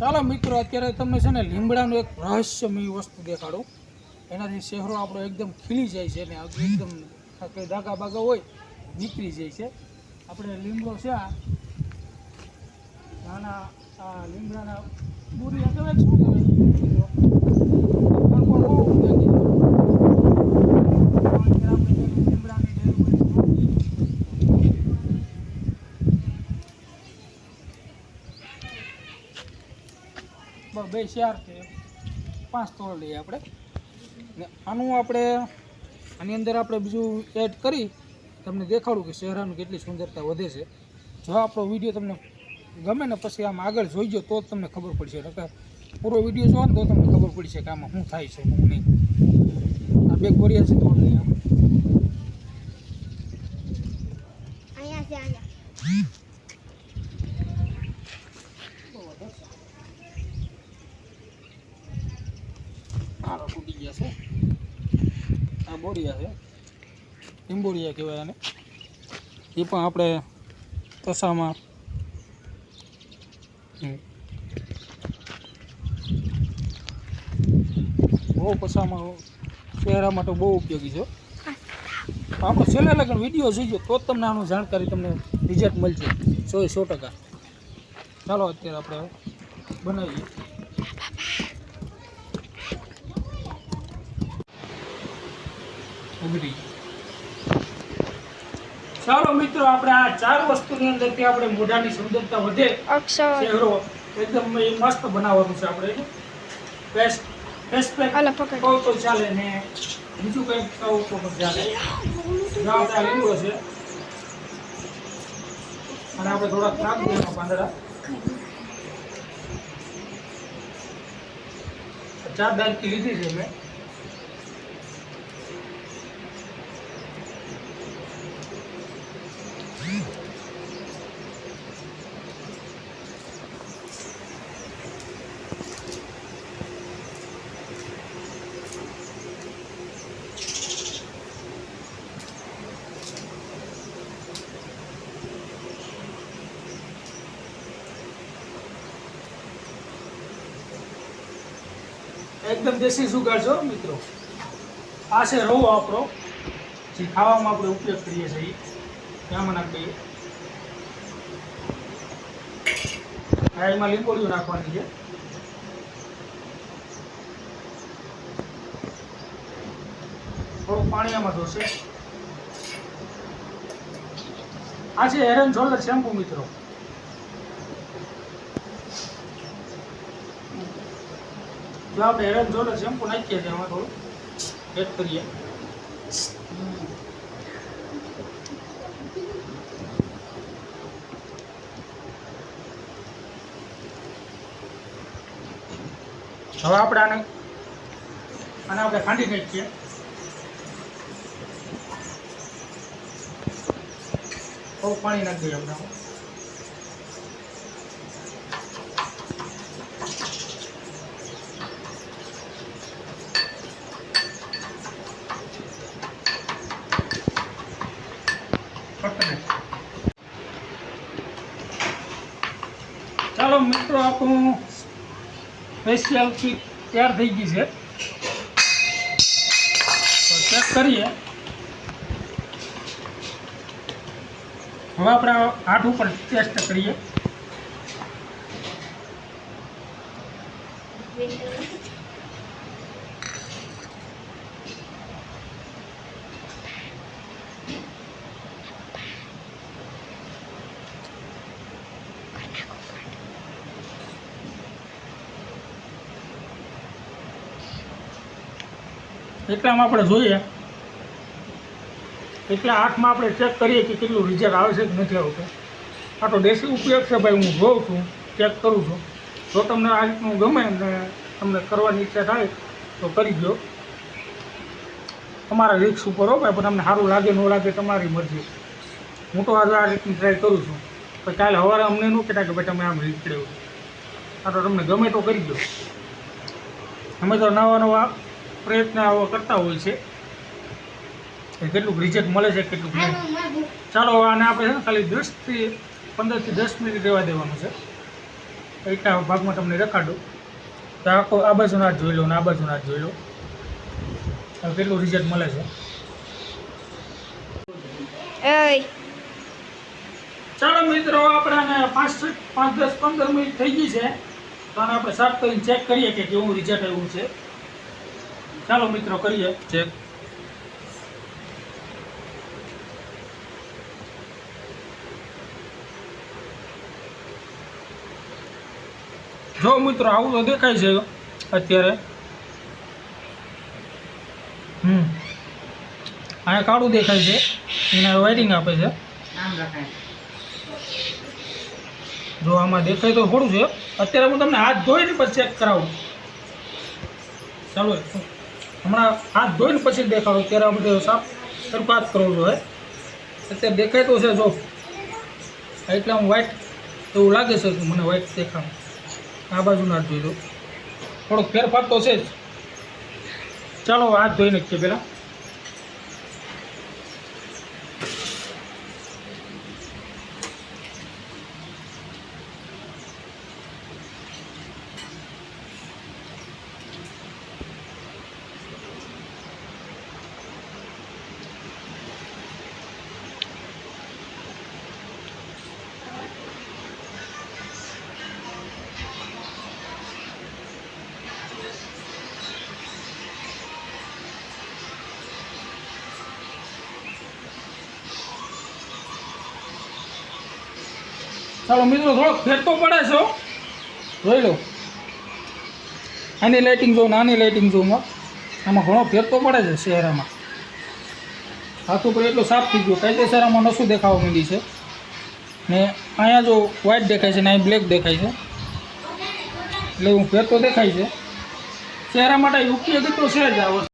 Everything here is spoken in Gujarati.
ચાલો મિત્રો, અત્યારે તમને છે ને લીમડાનું એક રહસ્યમય વસ્તુ દેખાડું. એનાથી શહેરો આપણો એકદમ ખીલી જાય છે ને એકદમ કંઈ બાગા હોય, નીકળી જાય છે. આપણે લીમડો છે નાના આ લીમડાના બોરી કહેવાય શું કહેવાય મિત્રો? પણ પણ બહુ ઉપયોગી છે. અત્યારે આપણે જે લીમડાની ડેરી હોય છે. બ- ચાર કે પાંચ તોડ લઈએ આપણે. ને આનું આપણે આની અંદર આપણે બીજું એડ કરી તમને દેખાડું કે શહેરાનું કેટલી સુંદરતા વધે છે. જો આપણો વીડિયો તમને ગમે ને પછી આમ આગળ જોઈજો તો જ તમને ખબર પડશે. નકર પૂરો વીડિયો જોવો ને તો તમને ખબર પડશે કે આમાં શું થાય છે શું નહીં. આ બે કોરિયા છે તોડ લઈએ. આપણે હાલો તૂટી ગયા છે. આ બોરિયા છે. ટીમ્બોરિયા કહેવાય આને એ પણ આપણે તસામાં. બહુ પસામાં ચહેરા માટે બહુ ઉપયોગી છે. આપણો છેલ્લે લગન વીડિયો જોઈજો તો જ તમને આનું જાણકારી તમને રિઝલ્ટ મળશે. સો સો ટકા. ચાલો, અત્યારે આપણે બનાવીએ. ઉગડી ચાલો મિત્રો આપણે આ ચાર વસ્તુની અંદરથી આપણે મોઢાની સુંદરતા વધે. ચહેરો એકદમ મસ્ત બનાવવાનું છે આપણે પેસ્ટ પેસ્ટ પેક તો ચાલે ને બીજું કંઈક કહું તો પણ ચાલે. જો આપણે આ છે. અને આપણે થોડાક નાખ દઈએ પાંદડા. ચાર દાંતથી લીધી છે મેં. એકદમ દેશી સુગર છો મિત્રો. આ છે રવો આપણો જે ખાવામાં આપણે ઉપયોગ કરીએ છીએ એ આમાં નાખી દઈએ આ એમાં લીંબોળીઓ નાખવાની છે. થોડું પાણી આમાં ધોશે આ છે હેરન શોલ્ડર શેમ્પુ મિત્રો. જો આપણે હેરન શોલ્ડર શેમ્પુ નાખીએ છીએ આમાં થોડું એડ કરીએ હવે આપણે આને આને આપણે ખાંડી નાખીએ થોડું પાણી નાખી દઈએ આપણે મિત્રો, આપણું સ્પેશિયલ કીટ તૈયાર થઈ ગઈ છે. તો ચેક કરીએ. હવે આપણે હાથ ઉપર ટેસ્ટ કરીએ. એટલામાં આપણે જોઈએ, એટલા આઠમાં આપણે ચેક કરીએ કે કેટલું રિઝલ્ટ આવે છે કે નથી આવતું. આ તો દેશી ઉપયોગ છે ભાઈ, હું જોઉં છું ચેક કરું છું. જો તમને આ રીતનું ગમે ને તમને કરવાની ઈચ્છા થાય, તો કરી દો તમારા રિક્સ ઉપર હો ભાઈ, પણ તમને સારું લાગે, ન લાગે, તમારી મરજી. હું તો આજે આ રીતની ટ્રાય કરું છું. પણ કાલે સવારે અમને ન કહેતા કે ભાઈ, તમે આમ નીકળ્યો આ તો તમને ગમે તો કરી દો અમે તો નવા નવા પ્રયત્ન આવા કરતા હોય છે. કેટલુંક રિઝલ્ટ મળે છે કેટલુંક નહીં. ચાલો આને આપણે છે ને ખાલી દસથી પંદરથી દસ મિનિટ રહેવા દેવાનું છે. એટલા ભાગમાં તમને રખાડું. તો આખો આ બાજુનો હાથ જોઈ લો ને આ બાજુનો હાથ જોઈ લો. કેટલું રિઝલ્ટ મળે છે? ચાલો મિત્રો આપણે આને પાંચ પાંચ દસ પંદર મિનિટ થઈ ગઈ છે. તો આપણે સાફ કરીને ચેક કરીએ કે કેવું રિઝલ્ટ આવ્યું છે. ચાલો મિત્રો કરીએ ચેક જો મિત્રો આવું તો દેખાય છે અત્યારે. હમ. અહીંયા કાળું દેખાય છે. એને વાયરિંગ આપે છે. જો આમાં દેખાય તો થોડું છે. અત્યારે હું તમને હાથ ધોઈને પછી ચેક કરાવું. ચાલો. હમણાં હાથ ધોઈને પછી દેખાડો ત્યારે આ બધું સાફ હાથ કરવો જોઈએ અત્યારે દેખાય તો છે, જો. એટલે હું વ્હાઈટ એવું લાગે છે મને વ્હાઈટ દેખાવ આ બાજુ ના જોઈ દો થોડોક ફેરફાર તો છે જ. ચાલો હાથ ધોઈ નાખીએ પહેલાં ચાલો મિત્રો, થોડોક ફેરતો પડે છે જોઈ લો. આની લાઇટિંગ જોઉં નાની લાઇટિંગ જોઉં આમાં ઘણો ફેરતો પડે છે શહેરામાં. હાથ ઉપર એટલો સાફ થઈ ગયું. કાયદેસર આમાં નશું દેખાવા માંડી છે. ને અહીંયા જો વ્હાઇટ દેખાય છે ને અહીં બ્લેક દેખાય છે. એટલે હું ફેરતો દેખાય છે. ચહેરા માટે ઉપયોગી તો છે જ આ